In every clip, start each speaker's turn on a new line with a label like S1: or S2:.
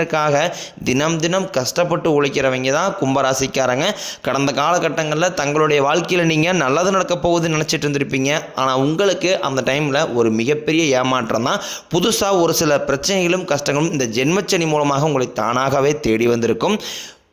S1: அப்படிங்கறதுக்காக தினம் தினம் கஷ்டப்பட்டு உழைக்கிறவங்க தான் கும்பராசிக்காரங்க. கடந்த காலகட்டங்களில் தங்களுடைய வாழ்க்கையில் நீங்கள் நல்லது நடக்க போகுதுன்னு நினச்சிட்டு இருந்திருப்பீங்க. ஆனால் உங்களுக்கு அந்த டைமில் ஒரு மிகப்பெரிய ஏமாற்றம் தான். புதுசாக ஒரு சில பிரச்சனைகளும் கஷ்டங்களும் இந்த ஜென்மச்சனி மூலமாக உங்களை தானாகவே தேடி வந்திருக்கும்.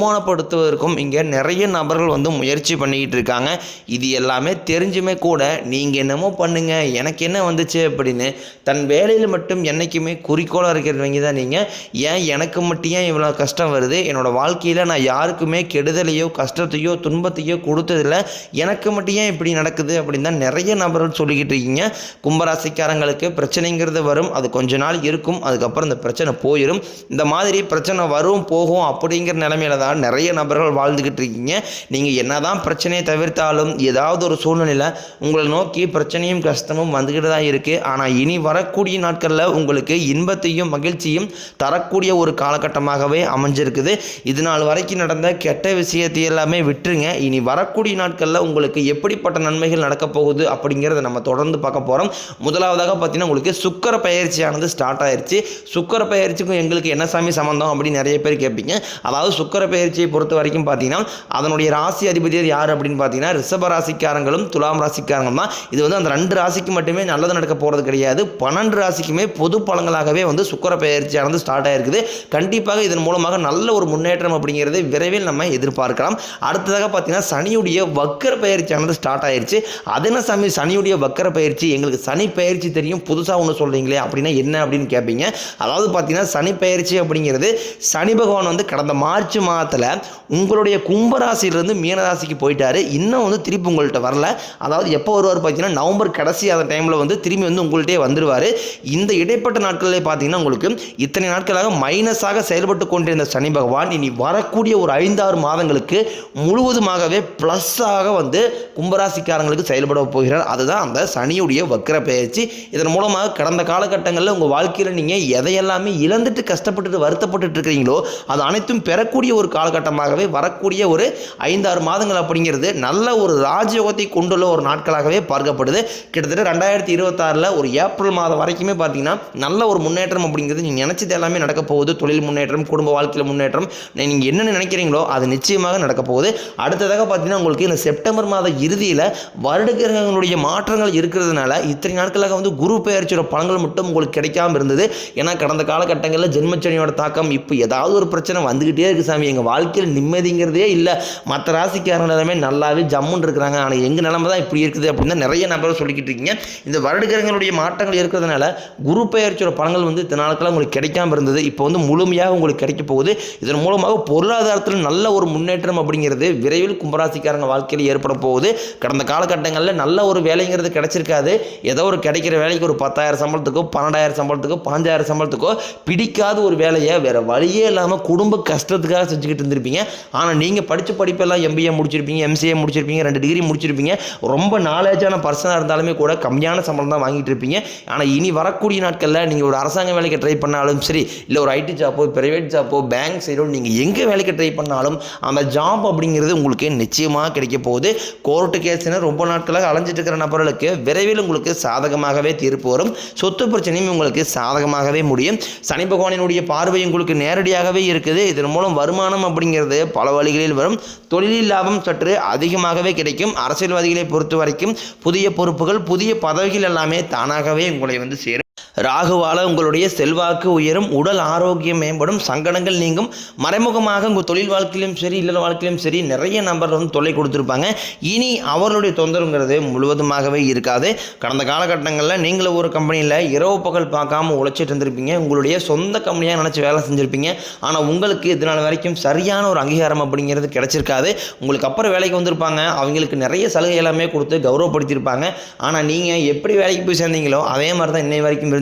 S1: அவமானப்படுத்துவதற்கும் இங்கே நிறைய நபர்கள் வந்து முயற்சி பண்ணிக்கிட்டு இருக்காங்க. இது எல்லாமே தெரிஞ்சுமே கூட நீங்கள் என்னமோ பண்ணுங்க எனக்கு என்ன வந்துச்சு அப்படின்னு தன் வேலையில் மட்டும் என்றைக்குமே குறிக்கோளாக இருக்கிறவங்க தான் நீங்கள் ஏன் எனக்கு மட்டும் ஏன் இவ்வளோ கஷ்டம் வருது? என்னோடய வாழ்க்கையில் நான் யாருக்குமே கெடுதலையோ கஷ்டத்தையோ துன்பத்தையோ கொடுத்ததில்ல. எனக்கு மட்டும் ஏன் இப்படி நடக்குது அப்படின்னு தான் நிறைய நபர்கள் சொல்லிக்கிட்டு இருக்கீங்க. கும்பராசிக்காரங்களுக்கு பிரச்சனைங்கிறது வரும் அது கொஞ்ச நாள் இருக்கும் அதுக்கப்புறம் இந்த பிரச்சனை போயிடும் இந்த மாதிரி பிரச்சனை வரும் போகும் அப்படிங்கிற நிலமையில தான் நிறைய நபர்கள் வாழ்ந்துக்கிட்டு இருக்கீங்க. நீங்கள் என்னதான் பிரச்சனையை தவிர்த்தாலும் ஏதாவது ஒரு சூழ்நிலையில் உங்களை நோக்கி பிரச்சனையும் கஷ்டமும் வந்துக்கிட்டு தான் இருக்குது ஆனால் இனி வரக்கூடிய நாட்களில் உங்களுக்கு இன்பத்தையும் மகிழ்ச்சியும் தரக்கூடிய ஒரு காலகட்டமாகவே அமைஞ்சிருக்குது. இது நாள் வரைக்கும் நடந்த கெட்ட விஷயத்தை எல்லாமே விட்டுருங்க. இனி வரக்கூடிய நாட்களில் உங்களுக்கு எப்படிப்பட்ட நன்மைகள் நடக்கப் போகுது அப்படிங்கிறத நம்ம தொடர்ந்து பார்க்க போகிறோம் முதலாவதாக பார்த்தீங்கன்னா உங்களுக்கு சுக்கர பயிற்சியானது ஸ்டார்ட் ஆயிடுச்சு சுக்கர பயிற்சிக்கும் எங்களுக்கு என்ன சாமி சம்மந்தம் அப்படின்னு நிறைய பேர் கேட்பீங்க. அதாவது சுக்கர பயிற்சி பயிற்சியை பொறுத்த வரைக்கும் பார்த்தீங்கன்னா அதனுடைய ராசி அதிபதியர் யார் அப்படின்னு பார்த்தீங்கன்னா ரிஷப ராசிக்காரங்களும் துலாம் ராசிக்காரங்களும் தான். இது வந்து அந்த ரெண்டு ராசிக்கு மட்டுமே நல்லது நடக்க போகிறது கிடையாது. பன்னெண்டு ராசிக்குமே பொது பலங்களாகவே வந்து சுக்கர பயிற்சியானது ஸ்டார்ட் ஆகிருக்குது கண்டிப்பாக இதன் மூலமாக நல்ல ஒரு முன்னேற்றம் அப்படிங்கிறது விரைவில் நம்ம எதிர்பார்க்கலாம். அடுத்ததாக பார்த்தீங்கன்னா சனியுடைய வக்கர பயிற்சியானது ஸ்டார்ட் ஆயிருச்சு. அது என்ன சாமி? சனியுடைய வக்கர பயிற்சி. எங்களுக்கு சனி பயிற்சி தெரியும். புதுசாக ஒன்று சொல்கிறீங்களே அப்படின்னா என்ன அப்படின்னு கேட்பீங்க அதாவது பார்த்தீங்கன்னா சனி பயிற்சி அப்படிங்கிறது சனி பகவான் வந்து கடந்த மார்ச் காலத்தில் உங்களுடைய கும்பராசியிலிருந்து மீனராசிக்கு போயிட்டாரு. இன்னும் வந்து திருப்பி உங்கள்கிட்ட வரல. அதாவது எப்போ வருவார் பார்த்தீங்கன்னா நவம்பர் கடைசி அந்த டைமில் வந்து திரும்பி வந்து உங்கள்கிட்டே வந்துடுவார் இந்த இடைப்பட்ட நாட்களில் பார்த்தீங்கன்னா உங்களுக்கு இத்தனை நாட்களாக மைனஸாக செயல்பட்டு கொண்டிருந்த சனி பகவான் இனி வரக்கூடிய ஒரு ஐந்தாறு மாதங்களுக்கு முழுவதுமாகவே ப்ளஸ்ஸாக வந்து கும்பராசிக்காரங்களுக்கு செயல்பட போகிறார். அதுதான் அந்த சனியுடைய வக்கர பயிற்சி. இதன் மூலமாக கடந்த காலகட்டங்களில் உங்கள் வாழ்க்கையில் நீங்கள் எதையெல்லாமே இழந்துட்டு கஷ்டப்பட்டுட்டு வருத்தப்பட்டுட்டு இருக்கிறீங்களோ அது அனைத்தும் பெறக்கூடிய ஒரு காலகட்டமாகவே வரக்கூடிய ஒரு ஐந்தாறு மாதங்கள் அப்படிங்கிறது நல்ல ஒரு ராஜயோகத்தை கொண்டுள்ள ஒரு நாட்களாகவே பார்க்கப்படுது. கிட்டத்தட்ட ரெண்டாயிரத்தி இருபத்தாறில் ஒரு ஏப்ரல் மாதம் வரைக்குமே பார்த்தீங்கன்னா நல்ல ஒரு முன்னேற்றம் அப்படிங்கிறது நீங்கள் நினச்சது எல்லாமே நடக்க போகுது. தொழில் முன்னேற்றம் குடும்ப வாழ்க்கையில் முன்னேற்றம். நீங்கள் என்னென்ன நினைக்கிறீங்களோ அது நிச்சயமாக நடக்க போகுது. அடுத்ததாக பார்த்தீங்கன்னா உங்களுக்கு இந்த செப்டம்பர் மாத இறுதியில் வருட கிரகங்களுடைய மாற்றங்கள் இருக்கிறதுனால இத்தனை நாட்களாக வந்து குரு பெயர்ச்சியோட பலன்கள் மட்டும் உங்களுக்கு கிடைக்காம இருந்தது. ஏன்னா கடந்த காலகட்டங்களில் ஜென்மச்சனியோட தாக்கம் இப்போ ஏதாவது ஒரு பிரச்சனை வந்துக்கிட்டே இருக்கு சாமி. எங்கள் வாழ்க்கையில் நிம்மதிங்கிறதே இல்லை. மற்ற ராசிக்காரங்க எல்லாமே நல்லாவே ஜம்முன்னு இருக்கிறாங்க. ஆனால் எங்கள் நிலைமை தான் இப்படி இருக்குது அப்படின்னு தான் நிறைய நபரை சொல்லிக்கிட்டு இருக்கீங்க. இந்த வருடகிரகங்களுடைய மாற்றங்கள் இருக்கிறதுனால குரு பெயர்ச்சியோட பலன்கள் வந்து இத்தனை உங்களுக்கு கிடைக்காம இருந்தது. இப்போ வந்து முழுமையாக உங்களுக்கு கிடைக்க போகுது. இதன் மூலமாக பொருளாதாரத்தில் நல்ல ஒரு முன்னேற்றம் அப்படிங்கிறது விரைவில் கும்பராசிக்காரங்க வாழ்க்கையில் ஏற்பட போகுது. கடந்த காலகட்டங்களில் நல்ல ஒரு வேலைங்கிறது கிடைச்சிருக்காது. ஏதோ ஒரு கிடைக்கிற வேலைக்கு ஒரு பத்தாயிரம் சம்பளத்துக்கோ பன்னெண்டாயிரம் சம்பளத்துக்கோ பாஞ்சாயிரம் சம்பளத்துக்கோ பிடிக்காத ஒரு வேலையை வேறு வழியே இல்லாமல் குடும்ப கஷ்டத்துக்காக செஞ்சு செஞ்சுக்கிட்டு இருந்திருப்பீங்க. ஆனால் நீங்கள் படித்த படிப்பெல்லாம் எம்பிஏ முடிச்சிருப்பீங்க எம்சிஏ முடிச்சிருப்பீங்க ரெண்டு டிகிரி முடிச்சிருப்பீங்க. ரொம்ப நாலேஜான பர்சனாக இருந்தாலுமே கூட கம்மியான சம்பளம் தான் வாங்கிட்டு இருப்பீங்க. ஆனால் இனி வரக்கூடிய நாட்களில் நீங்கள் ஒரு அரசாங்க வேலைக்கு ட்ரை பண்ணாலும் சரி இல்லை ஒரு ஐடி ஜாப்போ ப்ரைவேட் ஜாப்போ பேங்க் சைடோ நீங்கள் எங்கே வேலைக்கு ட்ரை பண்ணாலும் அந்த ஜாப் அப்படிங்கிறது உங்களுக்கு நிச்சயமாக கிடைக்க போகுது. கோர்ட்டு கேஸ்னு ரொம்ப நாட்களாக அலைஞ்சிட்டு இருக்கிற நபர்களுக்கு விரைவில் உங்களுக்கு சாதகமாகவே தீர்ப்பு வரும். சொத்து பிரச்சனையும் உங்களுக்கு சாதகமாகவே முடியும். சனி பகவானினுடைய பார்வை உங்களுக்கு நேரடியாகவே இருக்குது. இதன் மூலம் வருமானம் அப்படிங்கிறது பல வழிகளில் வரும். தொழிலில் லாபம் சற்று அதிகமாகவே கிடைக்கும். அரசியல்வாதிகளை பொறுத்த வரைக்கும் புதிய பொறுப்புகள் புதிய பதவிகள் எல்லாமே தானாகவே உங்களை வந்து சேரும். ராகுவால உங்களுடைய செல்வாக்கு உயரும் உடல் ஆரோக்கியம் மேம்படும் சங்கடங்கள் நீங்கும். மறைமுகமாக உங்கள் தொழில் வாழ்க்கையிலும் சரி இல்லற வாழ்க்கையிலும் சரி நிறைய நபர் வந்து தொல்லை கொடுத்துருப்பாங்க. இனி அவர்களுடைய தொந்தரவுங்கிறது முழுவதுமாகவே இருக்காது. கடந்த காலகட்டங்களில் நீங்களும் ஒரு கம்பெனியில் இரவு பகல் பார்க்காம உழைச்சிட்டு இருந்திருப்பீங்க. உங்களுடைய சொந்த கம்பெனியாக நினச்சி வேலை செஞ்சுருப்பீங்க. ஆனால் உங்களுக்கு இதனால் வரைக்கும் சரியான ஒரு அங்கீகாரம் அப்படிங்கிறது கிடைச்சிருக்காது. உங்களுக்கு அப்புறம் வேலைக்கு வந்திருப்பாங்க. அவங்களுக்கு நிறைய சலுகை எல்லாமே கொடுத்து கௌரவப்படுத்தியிருப்பாங்க. ஆனால் நீங்கள் எப்படி வேலைக்கு போய் சேர்ந்தீங்களோ அதே மாதிரி தான் இன்னை வரைக்கும்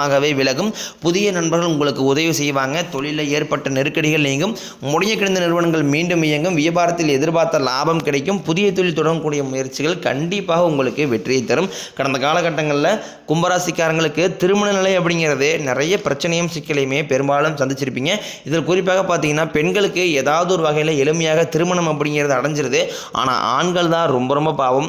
S1: முழுவதுமாகவே விலகும். புதிய நண்பர்கள் உங்களுக்கு உதவி செய்வாங்க. தொழிலில் ஏற்பட்ட நெருக்கடிகள் நீங்கும். முடிய கிடந்த நிறுவனங்கள் மீண்டும் இயங்கும். வியாபாரத்தில் எதிர்பார்த்த லாபம் கிடைக்கும். புதிய தொழில் தொடங்கக்கூடிய முயற்சிகள் கண்டிப்பாக உங்களுக்கு வெற்றியை தரும். கடந்த காலகட்டங்களில் கும்பராசிக்காரங்களுக்கு திருமண நிலை அப்படிங்கிறது நிறைய பிரச்சனையும் சிக்கலையுமே பெரும்பாலும் சந்திச்சிருப்பீங்க. இதில் குறிப்பாக பார்த்தீங்கன்னா பெண்களுக்கு ஏதாவது ஒரு வகையில் எளிமையாக திருமணம் அப்படிங்கிறது அடைஞ்சிருது. ஆனால் ஆண்கள் தான் ரொம்ப ரொம்ப பாவம்.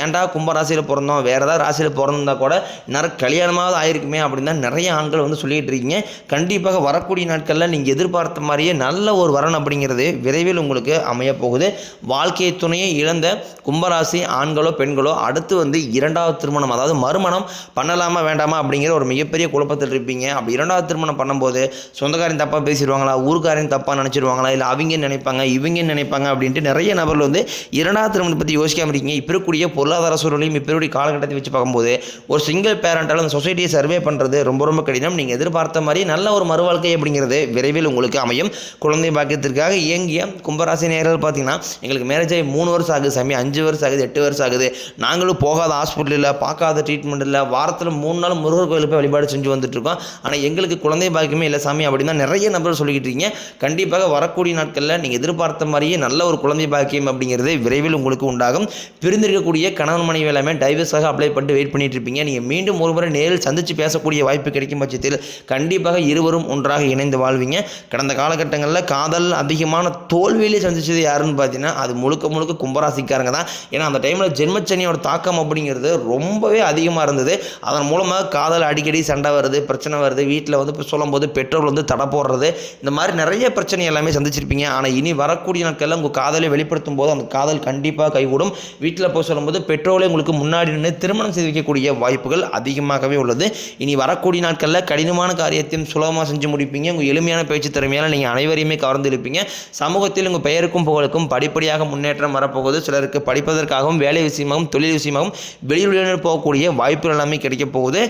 S1: ஏன்டா கும்பராசியில் பிறந்தோம்? வேறு ஏதாவது ராசியில் பிறந்திருந்தா கூட நிறைய கல்யாணமாவது ஆயிருக்குமே அப்படின்னு தான் நிறைய ஆண்கள் வந்து சொல்லிகிட்டு இருக்கீங்க. கண்டிப்பாக வரக்கூடிய நாட்களில் நீங்கள் எதிர்பார்த்த மாதிரியே நல்ல ஒரு வரன் அப்படிங்கிறது விரைவில் உங்களுக்கு அமையப்போகுது வாழ்க்கை துணையை இழந்த கும்பராசி ஆண்களோ பெண்களோ அடுத்து வந்து இரண்டாவது திருமணம் அதாவது மறுமணம் பண்ணலாமா வேண்டாமா அப்படிங்கிற ஒரு மிகப்பெரிய குழப்பத்தில் இருப்பீங்க. அப்படி இரண்டாவது திருமணம் பண்ணும்போது சொந்தக்காரன் தப்பாக பேசிடுவாங்களா ஊருக்காரன் தப்பாக நினச்சிடுவாங்களா இல்லை அவங்க நினைப்பாங்க இவங்க நினைப்பாங்க அப்படின்ட்டு நிறைய நபர்கள் வந்து இரண்டாவது திருமணத்தை பற்றி யோசிக்காமல் இருக்கீங்க. இப்போ இருக்கக்கூடிய பொருளாதார சூழலையும் இப்போ இருக்கக்கூடிய காலகட்டத்தை வச்சு பார்க்கும்போது ஒரு சிங்கிள் பேரண்டால் அந்த சொசைட்டியை சர்வே பண்ணுறது ரொம்ப ரொம்ப கடினம். நீங்கள் எதிர்பார்த்த மாதிரி நல்ல ஒரு மறுவாழ்க்கை அப்படிங்கிறது விரைவில் உங்களுக்கு அமையும். குழந்தை பாக்கியத்திற்காக இயங்கிய கும்பராசி நேரில் பார்த்தீங்கன்னா எங்களுக்கு மேரேஜ் ஆகி மூணு வருஷம் ஆகுது சாமி. அஞ்சு வருஷம் ஆகுது எட்டு வருஷம் ஆகுது. நாங்களும் போகாத ஹாஸ்பிட்டல் இல்லை பார்க்காத ட்ரீட்மெண்ட் இல்லை வாரத்தில் மூணு நாள் முருகர் கோயிலுக்கு போய் வழிபாடு செஞ்சு வந்துட்டுருக்கோம் ஆனால் எங்களுக்கு குழந்தை பாக்கியமே இல்லை சாமி அப்படின்னா நிறைய நபர்கள் சொல்லிக்கிட்டு இருக்கீங்க. கண்டிப்பாக வரக்கூடிய நாட்களில் நீங்கள் எதிர்பார்த்த மாதிரியே நல்ல ஒரு குழந்தை பாக்கியம் அப்படிங்கிறது விரைவில் உங்களுக்கு உண்டாகும். பிரிந்திருக்கக்கூடிய கணவன் மனைவி எல்லாமே டைவர்ஸாக அப்ளை பண்ணிட்டு வெயிட் பண்ணிட்டு இருப்பீங்க. நீங்கள் மீண்டும் ஒரு முறை நேரில் சந்தித்து பேசக்கூடிய வாய்ப்பு கிடைக்கும் பட்சத்தில் கண்டிப்பாக இருவரும் ஒன்றாக இணைந்து வாழ்வீங்க. கடந்த காலகட்டங்களில் காதல் அதிகமான தோல்வியிலே சந்திச்சது யாருன்னு பார்த்தீங்கன்னா அது முழுக்க முழுக்க கும்பராசிக்காரங்க தான். ஏன்னா அந்த டைமில் ஜென்மச்சனியோட தாக்கம் அப்படிங்கிறது ரொம்பவே அதிகமாக இருந்தது. அதன் மூலமாக காதல் அடிக்கடி சண்டை வருது பிரச்சனை வருது வீட்டில் வந்து இப்போ சொல்லும்போது பெட்ரோல் வந்து தடை போடுறது இந்த மாதிரி நிறைய பிரச்சனை எல்லாமே சந்திச்சிருப்பீங்க. ஆனால் இனி வரக்கூடிய நாட்களில் உங்கள் காதலை வெளிப்படுத்தும் போது அந்த காதல் கண்டிப்பாக கைகூடும். வீட்டில் போய் சொல்லும்போது பெட்ரோலே உங்களுக்கு முன்னாடி நின்று திருமணம் செய்து வைக்கக்கூடிய வாய்ப்புகள் அதிகமாகவே உள்ளது. இனி வர வரக்கூடிய நாட்களில் கடினமான காரியத்தையும் சுலபமாக செஞ்சு முடிப்பீங்க. உங்கள் எளிமையான பேச்சு திறமையால் நீங்கள் அனைவரையுமே கவர்ந்து இருப்பீங்க சமூகத்தில் உங்கள் பெயருக்கும் புகழுக்கும் படிப்படியாக முன்னேற்றம் வரப்போகுது. சிலருக்கு படிப்பதற்காகவும் வேலை விஷயமாகவும் தொழில் விஷயமாகவும் வெளியுடன் போகக்கூடிய வாய்ப்புகள் எல்லாமே கிடைக்க போகுது.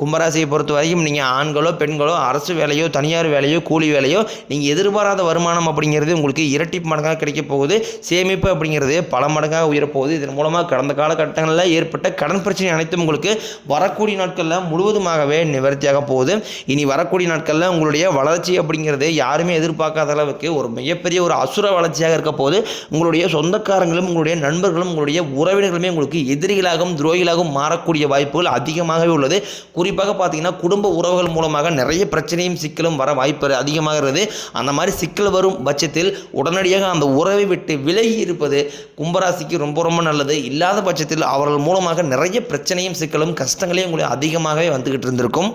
S1: கும்பராசியை பொறுத்த வரைக்கும் நீங்கள் ஆண்களோ பெண்களோ அரசு வேலையோ தனியார் வேலையோ கூலி வேலையோ நீங்கள் எதிர்பாராத வருமானம் அப்படிங்கிறது உங்களுக்கு இரட்டி மடங்காக கிடைக்க போகுது. சேமிப்பு அப்படிங்கிறது பல மடங்காக உயரப்போகுது. இதன் மூலமாக கடந்த காலகட்டங்களில் ஏற்பட்ட கடன் பிரச்சனை அனைத்தும் உங்களுக்கு வரக்கூடிய நாட்களில் முழுவதுமாகவே நிவர்த்தியாக போகுது. இனி வரக்கூடிய நாட்களில் உங்களுடைய வளர்ச்சி அப்படிங்கிறது யாருமே எதிர்பார்க்காத அளவுக்கு ஒரு மிகப்பெரிய ஒரு அசுர வளர்ச்சியாக இருக்க போது உங்களுடைய சொந்தக்காரங்களும் உங்களுடைய நண்பர்களும் உங்களுடைய உறவினர்களுமே உங்களுக்கு எதிரிகளாகவும் துரோகிகளாகவும் மாறக்கூடிய வாய்ப்புகள் அதிகமாகவே உள்ளது. குறிப்பாக பார்த்தீங்கன்னா குடும்ப உறவுகள் மூலமாக நிறைய பிரச்சனையும் சிக்கலும் வர வாய்ப்பு அதிகமாகிறது அந்த மாதிரி சிக்கல் வரும் பட்சத்தில் உடனடியாக அந்த உறவை விட்டு விலகி இருப்பது கும்பராசிக்கு ரொம்ப ரொம்ப நல்லது. இல்லாத பட்சத்தில் அவர்கள் மூலமாக நிறைய பிரச்சனையும் சிக்கலும் கஷ்டங்களையும் உங்களுக்கு அதிகமாகவே வந்துக்கிட்டு இருந்திருக்கும்.